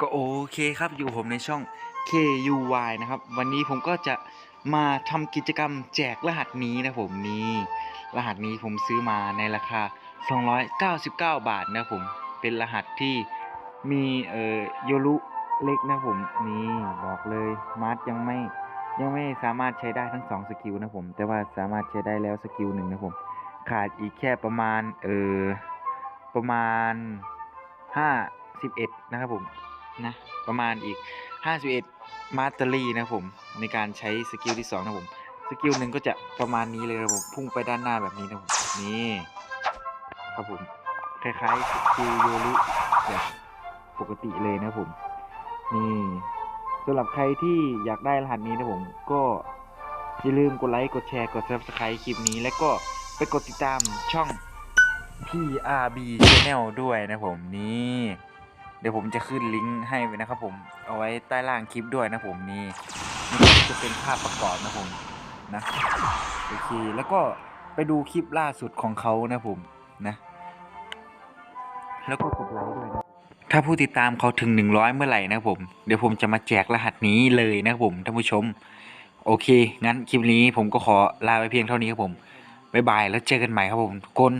ก็โอเคครับอยู่ผมในช่อง KUY นะครับ วันนี้ผมก็จะมาทำกิจกรรมแจกรหัสนี้นะผมนี่รหัสนี้ผมซื้อมาในราคา 299 บาทนะผมเป็นรหัสที่มีเอ่อโยรุเล็กนะผมนี่บอกเลยมาร์ทยังไม่ยังไม่สามารถใช้ได้ทั้งสองสกิลนะผม แต่ว่าสามารถใช้ได้แล้วสกิลหนึ่งนะผม ขาดอีกแค่ประมาณเออประมาณ 51 นะครับผม นะ ประมาณอีก 51 มาสเตอรี่นะผมในการใช้สกิลที่ 2 นะผม สกิลหนึ่งก็จะประมาณนี้เลยนะครับผมพุ่งไปด้านหน้าแบบนี้นะผม นี่ครับผม คล้ายๆสกิลโยรุแบบปกติเลยนะผม นี่สำหรับใครที่อยากได้รหัสนี้นะผมก็อย่าลืมกดไลค์ กดแชร์ กด subscribe คลิปนี้ แล้วก็ไปกดติดตามช่อง PRB Channel ด้วยนะผมนี่ เดี๋ยวผมจะขึ้นลิงก์ให้ไว้นะครับผมเอาไว้ใต้ล่างคลิปด้วยนะผมนี่นี่จะเป็นภาพประกอบนะผมนะโอเคแล้วก็ไปดูคลิปล่าสุดของเขานะผมนะ แล้วก็กดไลค์ด้วยนะถ้าผู้ติดตามเขาถึง 100 เมื่อไหร่นะผม เดี๋ยวผมจะมาแจกรหัสนี้เลยนะผมท่านผู้ชม โอเค งั้นคลิปนี้ผมก็ขอลาไปเพียงเท่านี้ครับผมบ๊ายบายแล้วเจอกันใหม่ครับผมทุกคน